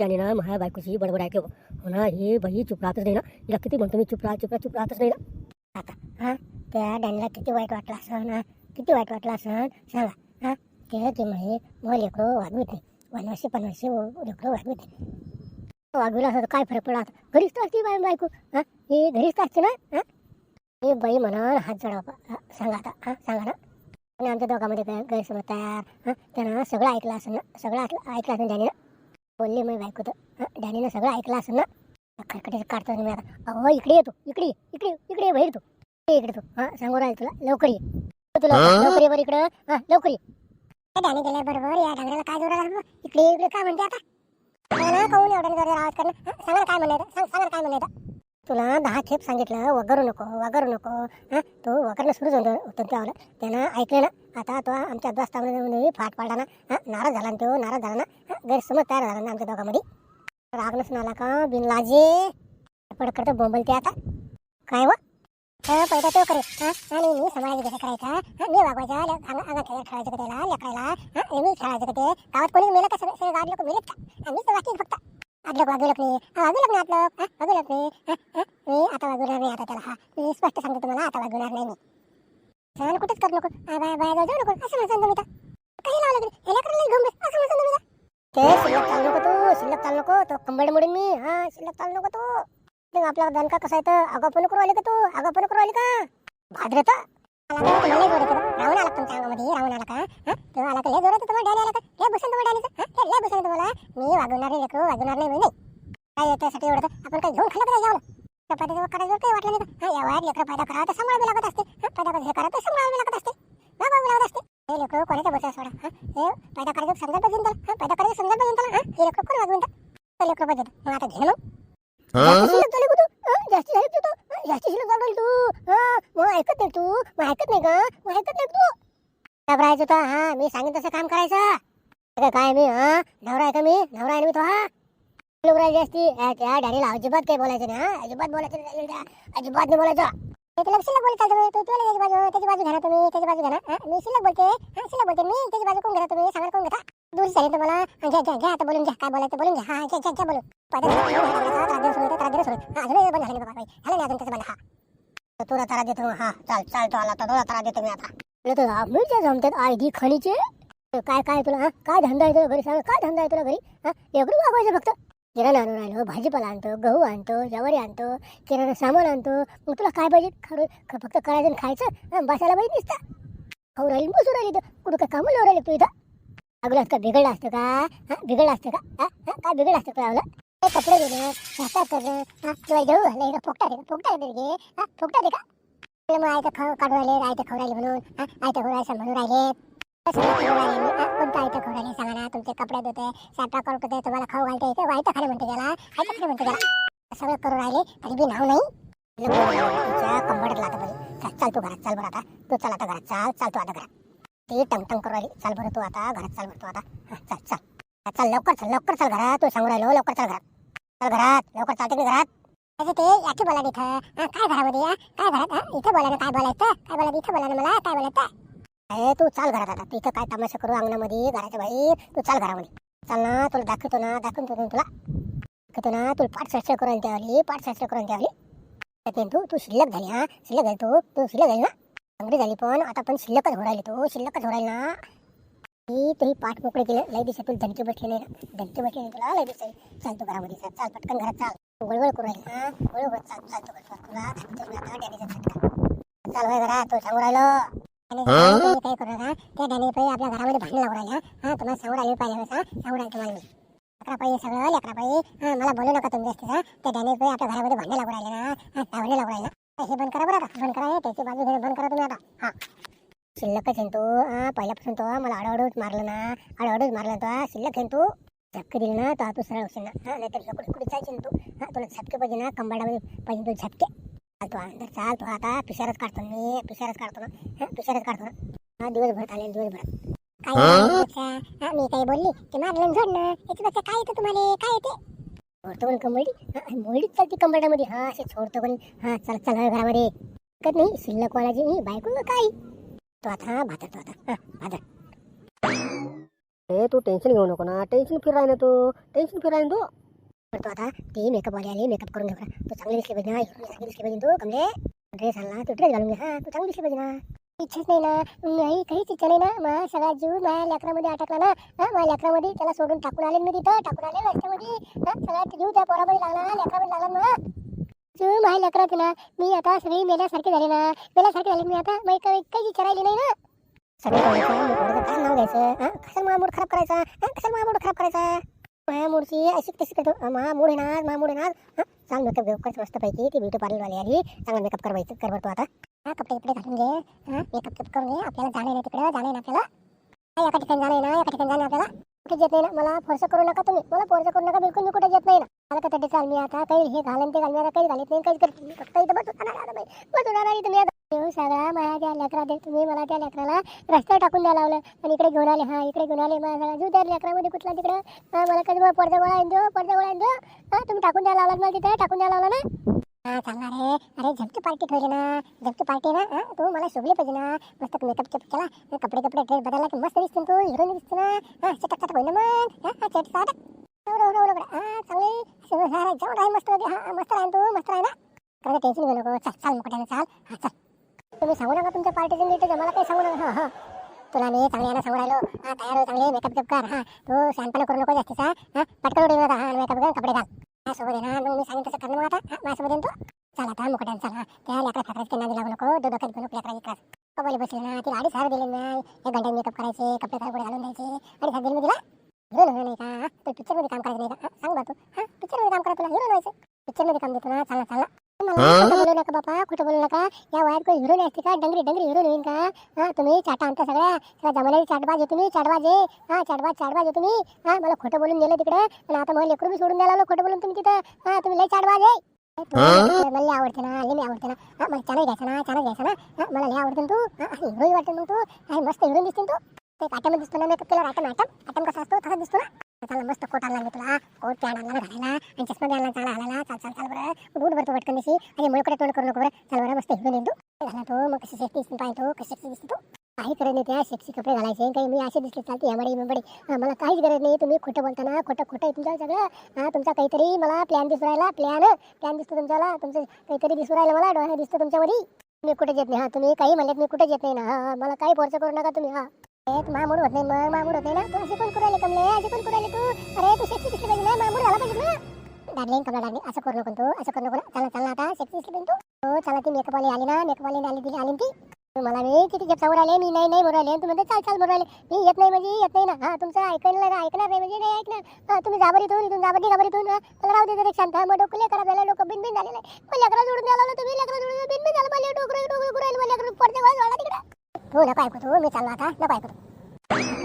त्याने ना माझ्या बायकोची बडबड ऐकली हो ना हे बाई चुप राहतच नाही ना तिला किती म्हणतो मी चुप राहा चुप राहा चुप राहतच नाही ना। आता हां त्या डॅनीला किती वाईट वाटलं असं हा किती वाईट वाटलं असं सांगा हां ते ते म्हणे मग लेकरं वागवीत नाही वनवर्षी पनवर्षी लेकरं वागवीत नाही वागविला असं काय फरक पडला आता घरीच तर असते बाय बायको हां हे घरीच तर असते ना हां। हे बाई म्हणा हात जडा सांगा आता हां सांगा ना। आणि आमच्या दोघांमध्ये काय गैरसमज तयार हां त्यानं सगळं ऐकलं असं ना सगळं ऐकलं ऐकलं असेल ना। बोलली मी बायको तर. डॅनीनं सगळं ऐकलं असेल ना? खरकटे काढतो मी आता. अहो इकडे येतो इकडे इकडे इकडे ये, बाहेर तू. इकडे तू. हां सांगू राहील तुला. लवकर ये. तू लवकर ये बरं इकडं. हां लवकर ये. डॅनी गेल्या बरोबर. या डांगऱ्याला काय जोरा लागलो इकडे इकडे. काय म्हणते आता? काहून एवढ्या जोरात आवाज करणं? सांगा काय म्हणायचं सांग सांगा काय म्हणायचं तुला दहा खेप सांगितलं वगरू नको वगरू नको. हां तू वगरणं सुरू झालं होतं त्यावर. त्यानं ऐकलं ना आता तो आमच्या दोस्तामध्ये फाट पाडला ना. हां नाराज झाला ना तो नाराज झाला ना. हां, गैरसमज तयार झाला ना आमच्या दोघांमध्ये. राग नसून आला का बिनलाजे? पडकडतं बोंबलते आता. काय व? पहिला तो करे. आणि मी समाजाचे कसं करायचा? मी वागवायचा अंगा अंगा खेळ खेळायचं का त्याला लेकरायला? मी खेळायचं का ते? गावात कोणी मेलं का? सगळे सगळे गावात लोक मेलेत का? आणि तर वाचीन फक्त. आदलक वागवलं नाही हा ना नाही आदलक हा वागवलं नाही मी आता वागवणार नाही आता त्याला. हा मी स्पष्ट सांगतो तुम्हाला आता वागवणार नाही मी. सहन कुठेच करू नको. बाया बाया जाऊ नको. असं म्हणतो मी काही लावलं तरी. हे लेकराला घेऊन बस. असं म्हणतो मी ते शिल्लक चालू नको तू शिल्लक चालू नको. तो कंबड मोडीन मी. हा शिल्लक चालू नको तू. आपला दणका कसा येतं तर? आगापण करू आली का तू? आगापण करू आली का? भाद्रता आला तुमच्या अंगामध्ये रावण आला का हा? तो आला का लय तुम्हाला डॅनी आला का लय बसून तुम्हाला डॅनीचं हा? लय बसून तुम्हाला मी वागवणार नाही लेकरू वागवणार नाही म्हणजे. काय त्यासाठी एवढं तर? आपण काय घेऊन खाल्लं जाऊ चपातीचं करायचं काही वाटलं नाही का या वयात लेकरं पैदा करावं तर सांभाळावी लागत असते. हा? हे करा तर सांभाळावी लागत असते. वागवावी लागत असते. हे लेकरं कोणाच्या बसा सोडा हा? हे पैदा करायचं समजा पाहिजे त्याला. पैदा करायचं समजा पाहिजे त्याला. लेकरं कोण वागवून तर लेकरं पाहिजे मग आता घे मग. जास्ती झाली का तू. हं? जास्त झाली तू. हं? शिल्लक झाली तू मग ऐकत नाही तू. मग ऐकत नाही का मग ऐकत नाही तू. घाबरायचं तर हा मी सांगेन तसं काम करायचं. काय मी हा नवरा आहे का मी? नवरा आहे मी तो हा? लोकराजी असती त्या डॅडीला अजिबात काही बोलायचं नाही हा? अजिबात बोलायचं नाही अजिबात नाही बोलायचं. ते शिल्लक बोलता तुम्ही म्हणजे तू तुला त्याची बाजू त्याची बाजू घ्या तुम्ही त्याची बाजू घ्या मी शिल्लक बोलते. हा शिल्लक बोलते मी त्याची बाजू कोण घ्या तुम्ही? सांगा कोण घेता? दूर झाली तुम्हाला हा, घ्या घ्या घ्या आता बोलून घ्या काय बोलायचं बोलून घ्या. हा घ्या घ्या घ्या बोलू तुला तारा देतो हा चाल चालतो आला तर तुला तारा देतो मी आता. मिळते जमतात आयडी खणीचे. काय काय तुला हा काय धंदा आहे तुला घरी सांग काय धंदा आहे तुला घरी? हा एवढं वागवायचं फक्त. किराणा आणून राहिलो भाजीपाला आणतो गहू आणतो जवारी आणतो किराणा सामान आणतो. मग तुला काय पाहिजे? खरं ख- फक्त करायचं आणि खायचं? बसायला पाहिजे नुसतं. खाऊ राहील बसून राहिली तर. कुठं काय कामं लावून राहिली तू इथं? अगोदर का बिघडलं असतं का? हा? बिघडलं असतं का? हा? काय बिघडलं असतं का अगोदर ते कपडे घेणं स्वतः करणं हा? तुला गहू घालणं इथं फोकटा दे फोकटा दे घे हा? फोकटा दे का? मग आयतं खाऊ काढून राहिले आयतं खाऊ राहिले म्हणून. हा? आयतं खाऊ राहिले म्हणून राहिले. असं नाही खाऊ कोणतं आयतं खाऊ राहिले सांगा ना? तुमचे कपडे देते स्वयंपाक करून होते तुम्हाला खाऊ घालते इथे हो, वाईट खाणे म्हणते त्याला. आयतं खाणे म्हणते त्याला. सगळं करू राहिले आणि बी नाव नाही. तुझ्या कंबरला आता चल तू घरात चल बरं आता. तू चल आता घरात चाल चाल तू आता घरात. ती टंग टंग करू राहिली. चाल बरं तू आता घरात चाल बरं तू आता. हा, चल चल. हा, चल लवकर चल लवकर चल घरात. तू सांगू राहिलो लवकर चल घरात. चल घरात लवकर चालते की घरात. असं ते याची बोला इथं. हा, काय घरामध्ये हा? काय घरात हा? इथं बोला ना काय बोलायचं? काय बोला इथं बोला ना मला? काय बोलायचं? अरे तू चाल घरात आता. तिथं काय तमाशा करू अंगणामध्ये घराच्या बाहेर? तू चाल घरामध्ये. चाल ना तुला दाखवतो ना दाखवतो ना तुला. दाखवतो ना तुला पाठशास्त्र करून द्यावली पाठशास्त्र करून द्यावली तू तू शिल्लक झाली हा? शिल्लक झाली तू तू शिल्लक झाली ना? झाली पण आता पण शिल्लकच होरायली तू शिल्लकच होरायली ना. ती तुही पाठ मोकळे केलं. लय दिवसात तुला धनकी बसली नाही. ना धनकी बसली नाही तुला. लय चाल तू घरामध्ये. चाल चाल पटकन घरात चाल. वळवळ करू राहिली हा? वळवळ चाल चाल तू घरात तुला मी चाल होय घरात तू सांगू राहिलो तुम्ही काय करू नका. त्या डॅनी पायी आपल्या घरामध्ये भांडण लागू राहिल्या. हा तुम्हाला सांगू राहिली पाहिजे हा सांगू राहिली तुम्हाला मी. लेकरा पायी सगळं लेकरा पायी हा मला बोलू नका तुम्ही जास्त त्या डॅनी पायी आपल्या घरामध्ये भांडण लागू राहिले ना. हा लागू राहिले ना हे बंद करा बरं आता. बंद करा हे त्याची बाजू घेणं बंद करा तुम्ही आता. हा. शिल्लकच आहे तो. हा पहिल्यापासून तो मला अडवडूच मारलं ना. अडवडूच मारलं तो. हा, शिल्लक आहे तू. झटके दिले ना तर तू सरळ होशील ना हा नाहीतर कुठे कुठे जायचे ना तू? हा तुला झटके पाहिजे ना कंबाडामध्ये पाहिजे तू झटके चाल तू अंदर चाल तू. आता पिसारच काढतो मी. पिसारच काढतो ना. हा पिसारच काढतो ना. हा दिवसभर आले दिवसभर. काय हा? मी काही बोलली. ते मारलं झोडणं याच्यापेक्षा काय येतं तुम्हाला? काय येते? सोडतो पण कंबडी हा मोडीच चालते कंबरड्यामध्ये. हा असे सोडतो पण. हा चल चल घरामध्ये. कत नाही. शिल्लक वालाची ही बायको काय तो आता हा भातात. तो आता भातात. ए तू टेन्शन घेऊ नको ना. टेन्शन फिराय ना तू. टेन्शन फिराय तू. तू आता ती मेकअप वाली आली मेकअप करून घे बरं तू चांगली दिसली पाहिजे ना. सारखी दिसली पाहिजे तू कमले. ड्रेस आणला तू ड्रेस घालून घे. हा तू चांगली दिसली पाहिजे ना. इच्छित नाही ना. नाही काहीच इच्छा नाही ना. माझा सगळा जीव माझ्या लेकरामध्ये अटकला ना. हा माझ्या लेकरामध्ये त्याला सोडून टाकून आले मी तिथं. टाकून आले रस्त्यामध्ये. हा सगळा जीव त्या पोरामध्ये लागला ना लेकरामध्ये लागला ना. जीव माझ्या लेकरात ना. मी आता सगळी मेल्यासारखी झाली ना. मेल्यासारखी झाली मी आता मी काहीच काही इच्छा राहिली नाही ना. सगळं काय नाव घ्यायचं? हा कसं माझा खराब करायचा? हा कसं माझा खराब करायचा? माझ्या मूडची अशी कशी करतो माझा मूड येणार माझा मूड येणार चांग मेकअप घेऊ मस्त पैकी ती ब्युटी पार्लरवाली आली. चांगला मेकअप करवायचं करतो आता. हा कपडे कपडे घालून घे. हा मेकअप कप करून घे. आपल्याला जाणे नाही तिकडे जाणे ना आपल्याला. एका ठिकाणी जाणे ना एका ठिकाणी जाणे आपल्याला. कुठे येत नाही ना? मला फोर्स करू नका तुम्ही. मला फोर्स करू नका. बिलकुल मी कुठे येत नाही ना? मला कसं चाल मी आता काही हे घालन ते घाल मी आता काही घालत नाही काही करत नाही. फक्त इथं बसून बसून राहणार तुम्ही मी हो, सगळा माझ्या त्या लेकरा दे तुम्ही मला त्या लेकराला रस्त्यावर टाकून द्या लावलं. आणि इकडे घेऊन आले. हा इकडे घेऊन आले. माझ्या सगळा जीव त्या लेकरामध्ये कुठला तिकडे? मला कधी मग पडदा गोळा आणतो हो, पडदा गोळा आणतो हो. हा. तुम्ही टाकून द्या लावला मला तिथे टाकून द्या लावला ना. हा चांगला रे. अरे झमकी पार्टी ठेवली ना. झमकी पार्टी ना हा तू मला शोभली पाहिजे ना. मस्त मेकअप चेप केला. कपडे कपडे ड्रेस बदलला की मस्त दिसतो तू. हिरोईन दिसतो ना. हा चटक चटक होईल मग हा हा चट साटक चांगली. मस्त हा मस्त राहील तू. मस्त राही ना कारण टेन्शन घेऊ नको. चल चाल चाल. हा चल. तुम्ही सांगू नका तुमच्या पार्टीचं नीट मला काही सांगू नका. तुला मी चांगले यानं सांगू राहिलो. हा तयार हो चांगले. मेकअप कर. हा तू शहाणपणा करू नको जास्तीचा. हा पटकन उडी हा मेकअप कर कपडे घाल. सोबत आहे ना. मग मी सांगेन तसं करणं मग आता. माझ्यासोबत येईन तू. चल आता मुकट्याने चल त्या लेकरा फेकराची नादी लागू नको. दो डोक्यात घेऊन लेकरा इकडे कबली बसली ना. तिला अडीच हजार दिले ना. एक घंट्यात मेकअप करायचे कपडे काय पुढे घालून द्यायचे. अडीच हजार दिले मी तिला. हिरो नाही का? हा? तू पिक्चरमध्ये काम करायचं नाही का? सांग बा तू. हा पिक्चरमध्ये काम करा तुला. हिरो व्हायचं पिक्चरमध्ये काम देतो ना. चालना चालना मला खोटं बोलू नका बापा खोटं बोलू नका. या वयात काही हिरो असते का? डंगरी डंगरी होईन का? हा तुम्ही चाटा आणता सगळ्या. सगळ्या जमान्याची चाटबाज आहे तुम्ही चाटबाज आहे. हा चाटबाज चाटबाज आहे तुम्ही. हा मला खोटं बोलून दिलं तिकडे. आता मला लेकरू बी सोडून द्यायला लागलो खोटं बोलून तुम्ही तिथं. हा तुम्ही लय चाटबाज आहे. मला लय आवडते ना लय मी आवडते ना. हा मला घ्यायचा ना चानच घ्यायचा ना. हा मला लय आवडते ना तू. हा हिरोईन वाटते मग तू. हा मस्त हिरोईन दिसते तू. ते आटम दिसतो ना मेकअप केल्यावर आटम आटम आटम कसा असतो? तसा दिसतो ना. चला मस्त कोट आणला मी तुला. कोट पॅन आणला घालायला. आणि चष्मा बी आणला चांगला घालायला. चाल चाल चाल बरं. बूट भरतो पटकन दिसी आणि मुळकडे तोंड करू नको बरं. चल बरं मस्त हिरून येतो घाला तो. मग कशी सेफ्टी दिसून पाहतो कशी सेफ्टी दिसतो काही करत नाही त्या सेक्सी कपडे घालायचे. काही मी असे दिसले चालते. यामध्ये बिंबडी मला काहीच गरज नाही. तुम्ही खोटं बोलताना खोटं खोटं आहे तुमचं सगळं. हा तुमचा काहीतरी मला प्लॅन दिसू राहिला. प्लॅन प्लॅन दिसतो तुमच्याला. तुमचं काहीतरी दिसू राहिलं मला. डोळ्यात दिसतो तुमच्यामध्ये मी कुठे येत नाही. हा तुम्ही काही म्हणत मी कुठे येत नाही ना. हा, मला काही फोर्स करू नका तुम्ही. हा. मामूड होत नाही मग मामूड होत नाही ना? तू असे कोण करायले कमले? असे कोण करायले तू? अरे तू सेक्सी दिसली पाहिजे ना? मामूड झाला पाहिजे ना? डार्लिंग कमला डार्लिंग असं करू नको तू असं करू नको चला चला आता सेक्सी दिसली पाहिजे तू. हो चला ती मेकअप वाली आली ना मेकअप वाली आली ती आली ती. मला मी किती खेप सांगू मी नाही नाही म्हणून तू म्हणते चाल चाल म्हणून मी येत नाही म्हणजे येत नाही ना. हा तुमचं ऐकणार ऐकणार नाही म्हणजे नाही ऐकणार. हा तुम्ही जाबर इथून इथून जाबर नाही जाबर इथून. मला राहू दे शांत. मग डोकं लेकरा झालं डोकं बिन बिन झालेलं आहे. मग लेकरा जोडून द्यायला तुम्ही लेकरा जोडून बिन बिन झालं मला डोकं डोकं गुरायला मला पडते वाज वाढला तिकडे. तू नको ऐकू तू. मी चाललो आता. नको ऐकू तू.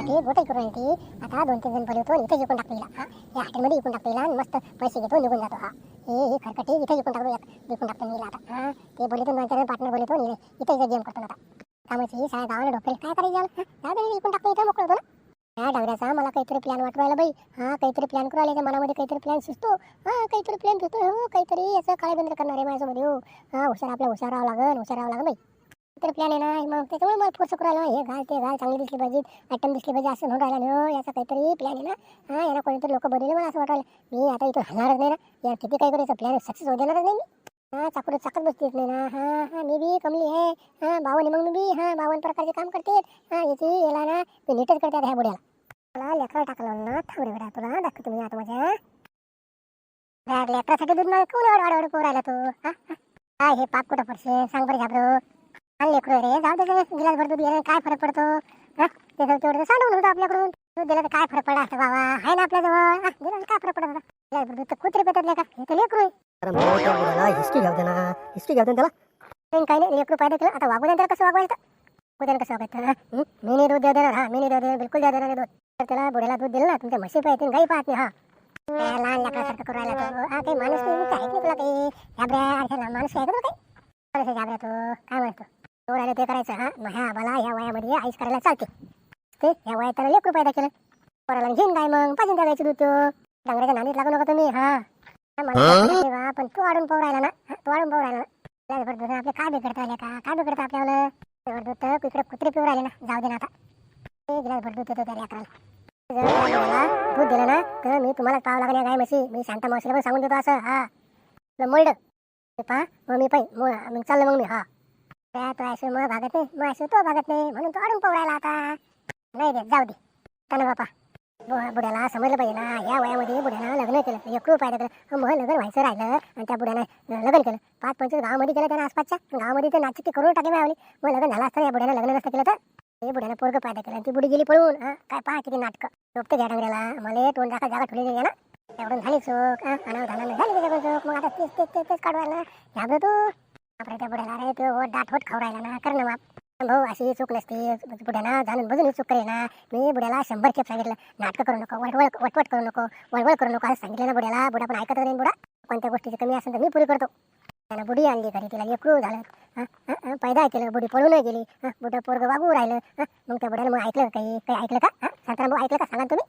ती गोटे करून आणली ती. आता दोन तीन जण पडले होतो. इथे जिंकून टाकलेला हा? या हॉटेलमध्ये विकून टाकलेला मस्त पैसे घेतो निघून जातो. हा? हे हे खरकटी इथे जिंकून टाकतो. विकून टाकतो मी आता. हा? ते बोलतो दोन पार्टनर बोलतो इथे इथे गेम करतो आता. कामाची शाळा गावाला डोकेल काय करायचं याला? हा? जाऊ विकून टाकतो. इथे मोकळं होतो ना. या डबऱ्याचा मला काहीतरी प्लॅन वाटू राहिला बाई. हा काहीतरी प्लॅन करू आले मनामध्ये काहीतरी प्लॅन सुचतो हा काहीतरी प्लॅन सुचतो हो काहीतरी याचं काय बंद करणार आहे माझ्यामध्ये हो हा हुशार आपला हुशार राहावं लागेल हुशार राहावं लागेल बाई. तर प्लॅन आहे ना मग त्याच्यामुळे मला फोर्स करू राहिला. हे घाल ते घाल चांगली दिसली पाहिजे आयटम दिसली पाहिजे असं म्हणून राहिला. ना हो याचा काहीतरी प्लॅन आहे ना. हा याला कोणीतरी लोक बनवले मला असं वाटलं मी आता इथून हलणारच नाही ना. यार किती काही करायचं? प्लॅन सक्सेस होऊ देणारच नाही मी. हा चाकूर चाकत बसतेच नाही ना. हा हा मी बी कमली आहे. हा बावन मग मी बी हा बावन प्रकारचे काम करते हा याची याला ना मी नीटच करते ह्या बुड्याला. मला लेकरा टाकलं ना थांबरे बेटा तुला दाखवतो मी आता माझ्या. लेकरासाठी दूध मला कोण वाढ वाढ राहिला तू? हा हे. पाप कुठं पडशे सांग बरं घाबरू हा लेकरू रे? जाऊ दे गिलास भर दूध गेलं काय फरक पडतो? हा? ते तेवढं सांडून होतं आपल्याकडून. दूध दिलं तर काय फरक पडला? असतं बाबा आहे ना आपल्याजवळ. हा दिलं काय फरक पडत होता? दूध तर कुत्रे पेतात का हे तर लेकरू आहे. हिस्ट्री घ्यावते ना. हिस्ट्री घ्यावते त्याला. काही नाही लेकरू पाहिजे आता वागू द्या त्याला कसं वागवायचं. वागू कसं वागायचं मी नाही दूध देणार हा मी नाही देणार बिलकुल देऊ देणार दूध. तर त्याला बुड्याला दूध दिलं ना तुमच्या म्हशी पाहिजे गाई पाहत नाही हा. लहान लेकरासारखं करू राहिला तो. हा काही माणूस आहे की तुला काही? घाबऱ्या माणूस आहे का तुला काही? माणूस आहे घाबऱ्या तो. काय म्हणतो? तो राहिलं ते करायचं हा? मग ह्या मला ह्या वयामध्ये आईस करायला चालते. ते ह्या वयात त्याला लेकरू पैदा केलं. पोराला घेऊन काय मग पाजून द्यायचं दूध तो. डांगऱ्याच्या नादीत लागू नका तुम्ही हा. मला काय पण तू वाढून पाहू राहिला ना. तू वाढून पाहू राहिला ना. त्याला आपले काय बिघडतं आले का काय बिघडतं आपल्याला दूध इकडे कुत्रे पिऊ राहिले ना. जाऊ दे ना आता. ते गिलास भर दूध देतो त्या लेकराला. दूध दिलं ना तर मी तुम्हाला पाहावं लागेल या गाय म्हशी. मी शांता मावशीला पण सांगून देतो असं हा. मोल्ड पहा मग मी पाहिजे मग चाललं मग मी हा. त्या तो असं मग भागत नाही मग असं तो भागत नाही म्हणून तो अडून पवरायला आता. नाही दे जाऊ दे. तन बापा. बु- बुड्याला समजलं पाहिजे ना या वयामध्ये बुढ्याला लग्न केलं एक रूप आहे मग लग्न व्हायचं राहिलं आणि त्या बुड्यानं लग्न केलं. पाच पंचवीस गावामध्ये केलं त्यानं आसपासच्या गावामध्ये ते नाचिकी करून टाकली मिळाली. मग लग्न झालं असतं या बुड्यानं लग्न नसतं केलं तर? हे बुड्यानं पोरगं पायदा केलं आणि ती बुडी गेली पळून काय पहा किती नाटकं. झोपते घ्या डांगऱ्याला मला तोंड दाखल जागा ठेवली नाही ना. एवढून झाली चूक अनाव झाला झाली त्याच्याकडून मग आता तेच तेच तेच काढवायला घाबरतो. तू आपल्या त्या बुड्याला अरे तो ओढ दाट होत खाऊ ना कर ना बाप भाऊ अशी चूक नसते. बुड्याना जाणून बजून ही चूक करे ना. मी बुड्याला शंभर खेप सांगितलं. नाटकं करू नको वळवळ वटवट करू नको वळवळ करू नको असं सांगितलं ना बुड्याला. बुडा पण ऐकत नाही बुडा. कोणत्या गोष्टीची कमी असेल तर मी पुरी करतो. त्यानं बुडी आणली घरी तिला एकरू झालं. पैदा केलं बुडी पळून गेली. हा, बुडं पोरगं वागू राहिलं. मग त्या बुड्याला मग ऐकलं काही काही ऐकलं का? हा शांताराम भाऊ ऐकलं का? सांगा तुम्ही.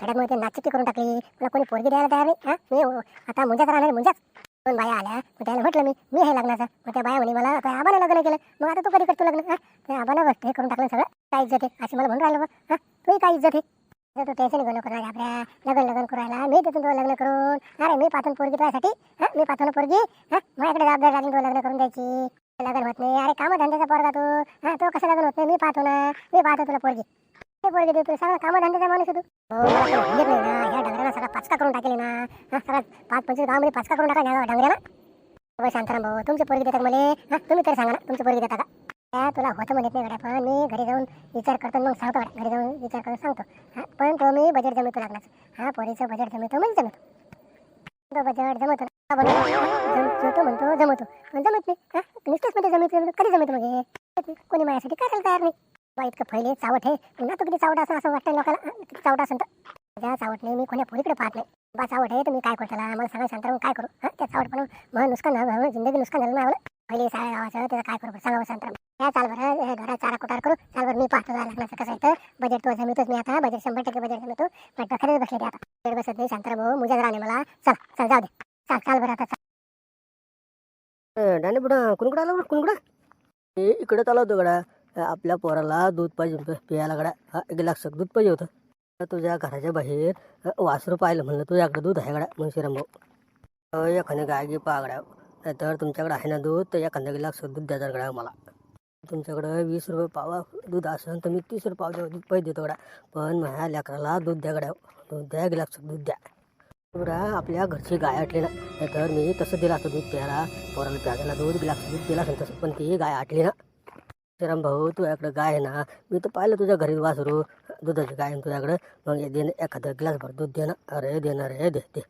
खड्यात मग ते नाचकी करून टाकली. मला कोणी पोरगी द्यायला तयार नाही? हा मी आता मुंजाच राहणार मुंजाच दोन बाया आल्या. मग त्याला म्हटलं मी मी आहे लग्नाचा. मग त्या बाया म्हणे मला त्या आबानं लग्न केलं. मग आता तू कधी करतो लग्न? हा? त्या आबानं बघ हे करून टाकलं सगळं. काय इज्जत आहे? अशी मला म्हणून राहिलं बघ हा? तूही काय इज्जत आहे? जर तू टेन्शन घेऊ नको ना आपल्या लग्न लग्न करायला मी तिथून तुला लग्न करून. अरे मी पाथून पोरगी तुझ्यासाठी. हा? मी पाथून पोरगी. हा? माझ्याकडे जबाबदारी लागली तुला लग्न करून द्यायची. लग्न होत नाही. अरे काम धंद्याचा पोरगा तू. हा? तो कसं लग्न होत नाही? मी पाहतो ना मी पाहतो तुला पोरगी. पोरगी देतो सगळं काम धंद्याचा माणूस तू. हो, मला काही ना सगळा पाचका करून टाकेल ना. हा सगळा पाच पंचवीस गावामध्ये म्हणजे पाचका करून टाका ना डांगऱ्या ना शांताराम भाऊ तुमचे पोरगी देतात मला. हा तुम्ही तरी सांगा ना तुमचे पोरगी देता का? त्या तुला होतं म्हणत नाही गड्या पण मी घरी जाऊन विचार करतो मग सांगतो घरी जाऊन विचार करून सांगतो. हा पण तो मी बजेट जमवतो लागलाच हा पोरीचं बजेट जमवतो म्हणजे जमवतो. तो बजेट जमवतो जमतो म्हणतो जमवतो. पण जमत नाही. हा नुसतेच जमत कधी जमत मग कोणी माझ्यासाठी करायला तयार नाही. बा इतकं पहिले चावट आहे. पुन्हा तो किती चावट असं असं वाटतं लोकांना. किती चावट असेल तर. त्या चावटने मी कोण्या पोरीकडे पाहत नाही. बा चावट आहे तर मी काय करतो त्याला मला सांगा शांताराम काय करू? हा? त्या चावट पण मग नुकसान झालं जिंदगी नुकसान झालं ना पहिले साऱ्या गावाचं त्याचं काय करू? सांगा शांताराम. या चाल बरं हे घरा चारा कुटार करू. चाल बरं मी पाहतो जरा लग्नाचं कसं आहे तर. बजेट तो जमितोच मी आता. बजेट शंभर टक्के बजेट जमितो. पण खरंच बसले ते आता. बजेट बसत नाही शांताराम भाऊ मुजा राहणे मला. चल चल जाऊ दे. चाल चाल बरं आता डाने बुडा कुणकडे आला कुणकडे? हे इकडे चालू होतं गड्या. आपल्या पोराला दूध पाहिजे होतं पियाला गड्या. हा एक ग्लास दूध पाहिजे होतं. तुझ्या घराच्या बाहेर वासरू पाहिलं म्हणलं तुझ्याकडे दूध आहे गड्या मुंशीराम भाऊ. एखाद्या गाय गी पहा तर तुमच्याकडे आहे ना दूध तर एखाद्या ग्लास दूध द्यायचं गड्या मला तुमच्याकडं वीस रुपये पावा दूध असेल तर मी तीस रुपये पाव द्या दूध पैसे देतो गड्या. पण माझ्या लेकराला दूध द्या गड्या. दूध द्या ग्लास दूध द्या. बघा आपल्या घरची गाय आटली ना तर मी तसं दिलं असतं दूध प्यायला. पोराला प्यायला दूध ग्लास दूध दिला असेल तसं. पण ती गाय आटली ना. श्रीराम भाऊ तुझ्याकडं गाय आहे ना मी तर पाहिलं तुझ्या घरी वासरू दुधाची गाय आहे तुझ्याकडं. मग दे ना एखादं गिलास भर दूध दे ना अरे दे ना रे दे दे.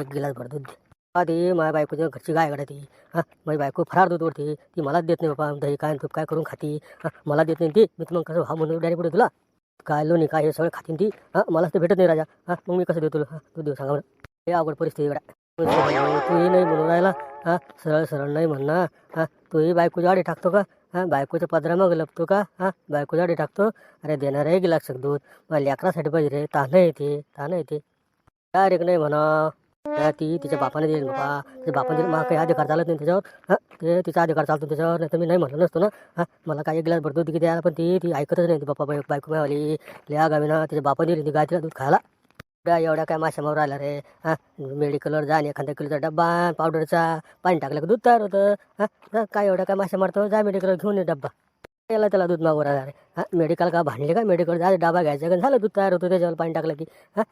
एक गिलास भर दूध दे. हा ती माझ्या बायकोच्या घरची गाय गड्या ती हां माझी बायको फरार दूध ओढते. ती मलाच देत नाही बाबा दही काय तूप काय करून खाती. हां मला देत नाही ती. मी तर मग कसं हा म्हणून डॅडी पुढे तुला? काय लोणी काय हे सगळं खातीन ती. हां मलाच तर भेटत नाही राजा. हां मग मी कसं देतो तुला? हां तू देऊ सांगा मला हे अवघड परिस्थिती पण तूही नाही म्हणून राहिला हा सरळ सरळ नाही म्हणणार हा तूही बायकोच्या आडी टाकतो का हां बायकोच्या पदरा मग लपतो का हां बायकोच्या आडी टाकतो अरे देणार आहे गिलास दूध मला लेकरासाठी पाहिजे रे तानं येते तानं येते डायरेक्ट नाही म्हणा त्या ती तिच्या बापाने दिली बाबा तिच्या बापाने दिली मला काही अधिकार चालत नाही त्याच्यावर हां ते तिचा अधिकार चालतो त्याच्यावर नाही तर मी नाही म्हणलं नसतो ना हां मला काही गिलास भरतो ती द्यायला पण ती ती ऐकतच नाही ती बाप्पा बाई बायको मिळाली लिहा गावी ना तिच्या बापाने दिली ती गाय तिला दूध खायला एवढ्या काय माशा मारून रे? हां? मेडिकलवर जा आणि एखाद्या किलोचा डब्बा पावडरचा पाणी टाकलं की दूध तयार होतं? हां? काय एवढ्या काय माश्या मारतो जा मेडिकलवर घेऊन ये डब्बा. त्याला त्याला दूध मागवर राहिला रे. हां? मेडिकल का भांडले का मेडिकल जा डबा घ्यायचा का? झालं दूध तयार होतं त्याच्यावर पाणी टाकलं की. हां?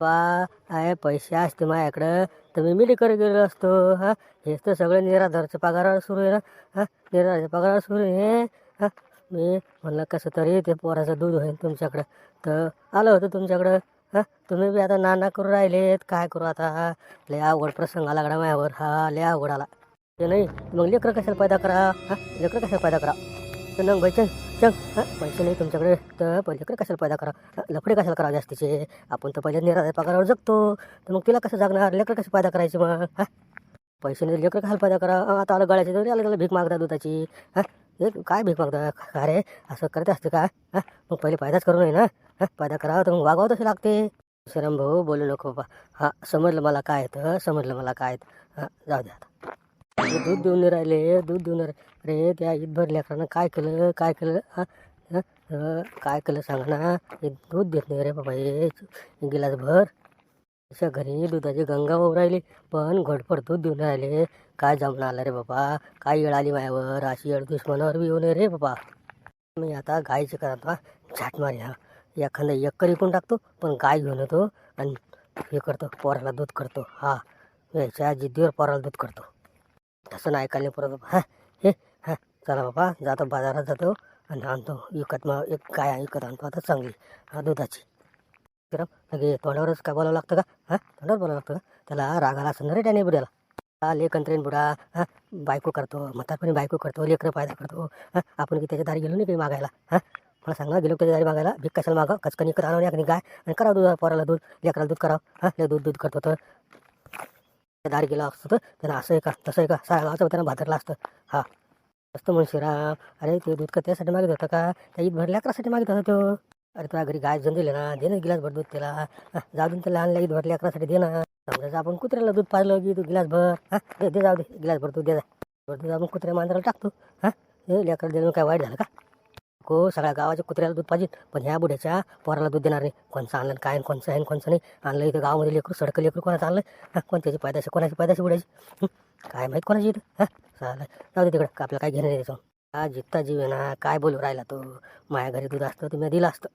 बा आहे पैसे असते माझ्याकडं. तर मी मेडिकल गेलो असतो. हां? हेच तर सगळं निराधारच्या पगारावर सुरू आहे ना? हां? निराधारच्या पगारावर सुरू आहे हां? मी म्हणलं कसं तरी ते पोराचं दूध होईल तुमच्याकडं. तर आलं होतं तुमच्याकडं. हां? तुम्ही बी आता नाना करू राहिलेत. काय करू आता? लय अवघड प्रसंग आला गडा माझ्यावर. हा लय अवघड आला. ते नाही मग लेकरं कशाला पैदा करा? हां? लेकरं कशाला पैदा करा? तर नंग भाई चंग चंग हां? पैसे नाही तुमच्याकडे. तर लेकरं कशाला पैदा करा? लफडे कशाला करा जास्तीचे? आपण तर पहिले निराधार पगारावर जगतो. तर मग तिला कसं जगणार? लेकरं कसं पैदा करायचे मग? हां? पैसे नाही लेकरं कशाला पैदा करा? आता आलं गळ्याचे तरी आलं त्याला भीक मागता दुधाची. हां? हे काय भीक मागता? अरे असं करत असते का? हां? मग पहिले पायदाच करू नये ना. हां? फायदा करावा तर मग वागवत तसे लागते. श्रीराम भाऊ बोलू नको बाबा. हां समजलं मला काय येतं समजलं मला काय येतं हां जाऊ द्या आता. दूध देऊन नाही राहिले दूध देऊन रे राहिले. ईद त्या ईदभर काय केलं काय केलं? हां? काय केलं सांगा ना? हे दूध देत नाही रे बाबा हे गिलास भर अशा घरी दुधाची गंगा वाहू राहिली. पण घडपड दूध देऊन राहिले. काय जमणार आलं रे बाबा? काय येळ आली मायावर? अशी येळ दुश्मनावर बी येऊ रे बाबा. मी आता गायचे करतो झाट मारी हा एखादा एकर विकून टाकतो पण गाय घेऊन येतो आणि हे करतो पोराला दूध करतो. हा याच्या जिद्दीवर पोराला दूध करतो. तसं नाही ऐकायला नाही परत हा हे हां चला बाबा. जातो बाजारात जातो आणि आणतो. विकत मग एक गाय विकत आणतो. आता चांगली. हा दुधाची. तर सगळे तोंडावरच काय बोलावं लागतं का हां तोंडावर बोलावं लागतं का त्याला रागाला असं रे त्याने बुड्याला लेखंत्रेन लेखन बुडा हां बायको करतो म्हातारपणी बायको करतो लेकरं फायदा करतो हां आपण की त्याच्या दारी गेलो नाही काही मागायला हां मला सांगा गेलो त्याच्या दारी मागायला भीक कशाला मागा कचकणी करा आणि गाय आणि करावं दूध पोराला दूध लेकराला दूध करावं हां ले दूध दूध करतो तर त्या दारी गेला असतो तर त्यानं असं आहे का तसं आहे का सायला गावचं त्यानं भादरला असतं हा असतं म्हणून शिराम अरे ते दूध का त्यासाठी मागत होता का त्या ईद भर लेकरासाठी मागित होता तो अरे तुला घरी गाय जण दिले ना दे ना गिलास भर दूध त्याला. जाऊ दे ना त्याला आणलं ईद भर लेकरासाठी दे ना. आपण कुत्र्याला दूध पाजलं की तू गिलास भर हा दे दे जाऊ दे गिलास भर दूध दे जा. भर दूध आपण कुत्र्या मांजराला टाकतो हा. हे लेकर दिलं काय वाईट झालं का? को सगळ्या गावाच्या कुत्र्याला दूध पाहिजे पण ह्या बुड्याच्या पोराला दूध देणार नाही. कोणचं आणलं काय कोणचं आहे कोणचं नाही? आणलं इथं गावामध्ये लेकरू सडकं लेकरू कोणाचं आणलं? हा कोणत्याची पायदाशी कोणाची पायदाशी बुड्याची काय माहीत कोणाची इथं? हा चालेल. जाऊ दे तिकडं आपल्याला काय घेणं नाही त्याच्यावर. हा जित्ता जीव आहे ना काय बोलू राहिला तो? माझ्या घरी दूध असतं तुम्ही दिलं असतं.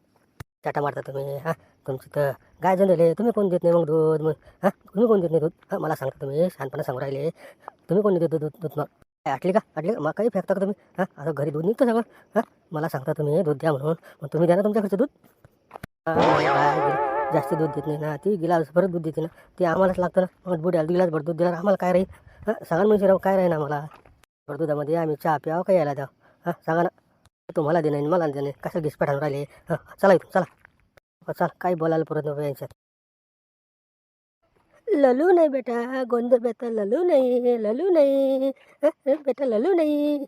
चाटा मारता तुम्ही हां? तुमची तर गाय जनरले तुम्ही कोण देत नाही मग दूध? मग हां? तुम्ही कोण देत नाही दूध? हां मला सांगता तुम्ही शहाणपणा सांगू राहिले. तुम्ही कोण देतो दूध दूध मग? काय आटली का? आटली का? मग काही फेकता का तुम्ही? हां? आता घरी दूध निघतं सगळं. हां? मला सांगता तुम्ही दूध द्या म्हणून. मग तुम्ही द्या ना तुमच्या घरचं दूध. जास्त दूध देत नाही ना. ती गिलास भरत दूध देते ना. ते आम्हालाच लागतं ना. मग बुड्याला गिलास भर दूध दिला आम्हाला काय राहील? हां सांगा ना म्हणजे राव काय राहील आम्हाला? भर दुधामध्ये आम्ही चहा प्यावं काय यायला द्या हां सांगा ना. तुम्हाला देणे मला देणे कसं घिसपाट आणून राहिले? हां चला इथून चला. हो, चल काही बोलायला पुरत नको यांच्यात. ललू नाही बेटा गोंधळ बेटा ललू नाही ललू नाही. हं, हं, बेटा ललू नाही.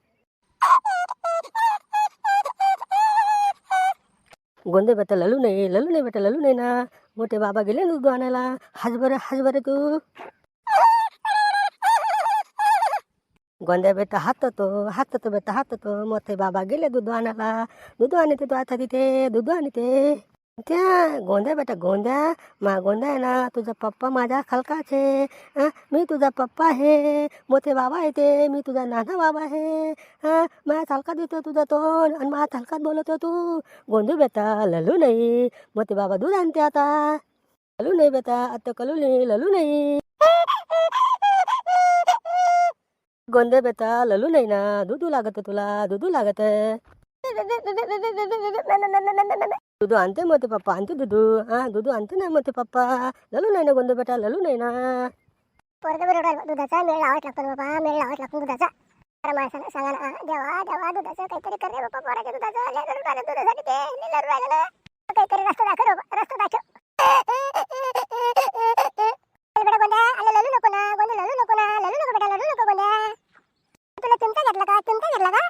गोंधळ बेटा ललू नाही ललू नाही बेटा ललू नाही ना. मोठे बाबा गेले ना दूध आणायला हाच बरं हाच बरं तू. गोंद्या बेटा हाततो हाततो बेटा हाततो. मोठे बाबा गेले दूध आणायला. दूध आणते तू आता तिथे दूध आणते त्या गोंद्या बेटा गोंद्या मा गोंद्या आहे ना तुझा पप्पा माझ्या खलकाचे. मी तुझा पप्पा आहे. मोठे बाबा आहे ते मी तुझा नाना बाबा आहे. हां माझ्या थालकात देतो तुझा तोंड आणि माझ्या थालकात बोलतो तू. गोंदू बेटा ललू नाही. मोठे बाबा दूध आणते आता. ललू नाही बेटा आता कलू नाही ललू नाही. गोंदे बेटा ललू नाही ना दुधू लागत तुला दुधू लागत. दुधू आणते मग ते पप्पा आणते दुधू हा दुधू आणते ना मग ते पप्पा. ललू नाही ना गोंदे बेटा ललू नाही ना पोरगं बरोबर दुधाचा मेळ लावत लागतो बाबा मेळ लावत लागतो दुधाचा. माणसाला सांगा ना देवा देवा दुधाचं काहीतरी कर रे बाबा पोराच्या दुधाचं. लय दुधासाठी ते. लय काहीतरी रस्ता दाखव रस्ता दाखव. चल बेटा गोंड्या आलं ललू नको ना गोंडू ललू नको ना ललू नको बेटा ललू नको गोंड्या तुला चिमटा घेतला का? चिमटा घेतला का?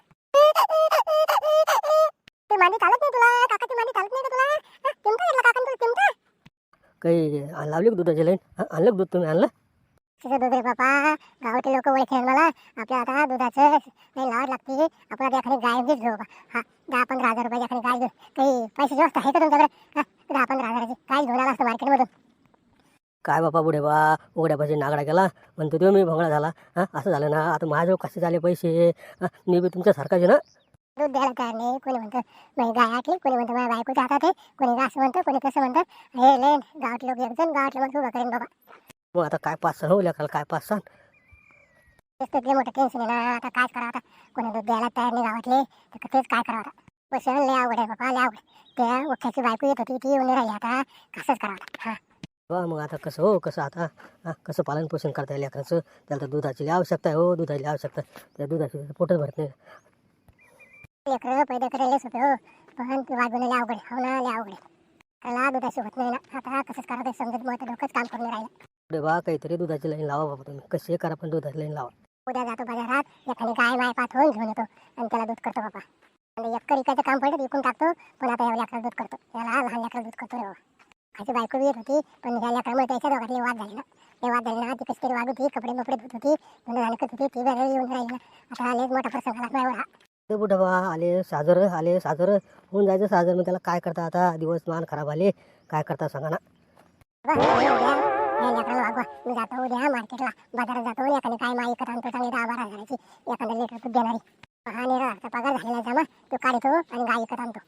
ती मांडी चालत नाही तुला काका ती मांडी चालत नाही का तुला? चिमटा घेतला काका तुला चिमटा? काही लावली का दुधाची लाईन? आणलं का दूध तुम्ही आणलं? तिचं दूध रे बापा. गावातले लोक ओळखेल मला. आपल्या आता दुधाचं नाही लावाच लागते. आपण आता एखादी गाय घेत घेऊ. हा दहा पंधरा हजार रुपयाची एखादी गाय घेऊ. काही पैशाची व्यवस्था आहे का तुमच्याकडे? हा दहा पंधरा हजाराची गाय घेऊन आला असतो मार्केटमधून काय बापा बुडे बा उघड्या पाहिजे नागडा गेला म्हणतो तो मी भोंगळा झाला हा असं झालं ना आता माझ्याजवळ कसे झाले पैसे हा, मी बी तुमच्यासारखाच आहे ना? दूध द्यायला तयार नाही कोणी म्हणतं माझी गाय आटली कोणी म्हणतं माझ्या बायकोच्या हातात आहे कोणी असं म्हणतं कोणी कसं म्हणतं हे लेन गावातले लोक एक जण गावातले माणसं उभं करेन बाबा. मग आता काय पाच होऊ काय पाच सहा? तेच तर लय मोठं टेन्शन आहे ना आता काय करावं आता? कोणी दूध द्यायला तयार नाही गावातले तर तेच काय करावं आता? पैसे लय अवघड आहे बाबा लय अवघड त्या ओख्याची बायको येत होती ती येऊन नाही राहिली आता कसंच करावं आता? हा. बा मग आता कसं हो कसं आता हा कसं पालन पोषण करता येईल लेकराचं? त्याला तर दुधाची आवश्यकता आहे हो दुधाची आवश्यकता त्या दुधाची पोटच भरत नाही. लेकरं पैदा करायला सोपे हो. पण ते वागवणं लय अवघड आहे. हो ना लय अवघड आहे. त्याला दुधाशी होत नाही ना. आता कसंच करा ते समजत मग डोकंच काम करून राहिलं. पुढे बा काहीतरी दुधाची लाईन लावा बाबा तुम्ही. कशी करा पण दुधाची लाईन लावा. उद्या जातो बाजारात एखादी गाय माय पाठ होऊन घेऊन येतो आणि त्याला दूध करतो बाबा. आणि इकायचं काम पडलं विकून टाकतो पण आता या लेकराला दूध करतो. याला लहान लेकराला दूध करतो रे बाबा. खायची बायको येत होती पण ह्या लेकरामुळे त्याच्या दोघातली वाद झाली ना. ते वाद झाले ना ती कशी तरी वागत होती कपडे बपडे धुत होती धुणं घालत होती ती बी येऊन राहिली ना. आता लयच मोठा प्रसंग माझ्यावर हा ते बा आले साजर आले साजर. होऊन जायचं साजर मग त्याला काय करता आता? दिवस मान खराब आले. काय करता सांगा ना. बरं, हे उद्या. हे लेकराला वागवा. मी जातो उद्या मार्केटला बाजारात जातो एखादी काय माई आणतो चांगली दहा बारा हजाराची एखादा लिटर दूध देणारी. हा निरा पगार झालेला जमा. तो काढतो आणि आणतो.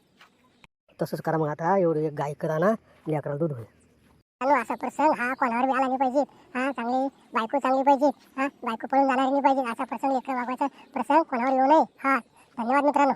तसंच करा मग आता. एवढं एक गाय करा ना. लेकराला दूध होईल. चालू असा प्रसंग हा कोणावर बी आला नाही पाहिजे. हा चांगली बायको चांगली पाहिजे. हा बायको पळून जाणार नाही पाहिजे. असा प्रसंग लेकर बाबाचा प्रसंग कोणावर येऊ नये. हा धन्यवाद मित्रांनो.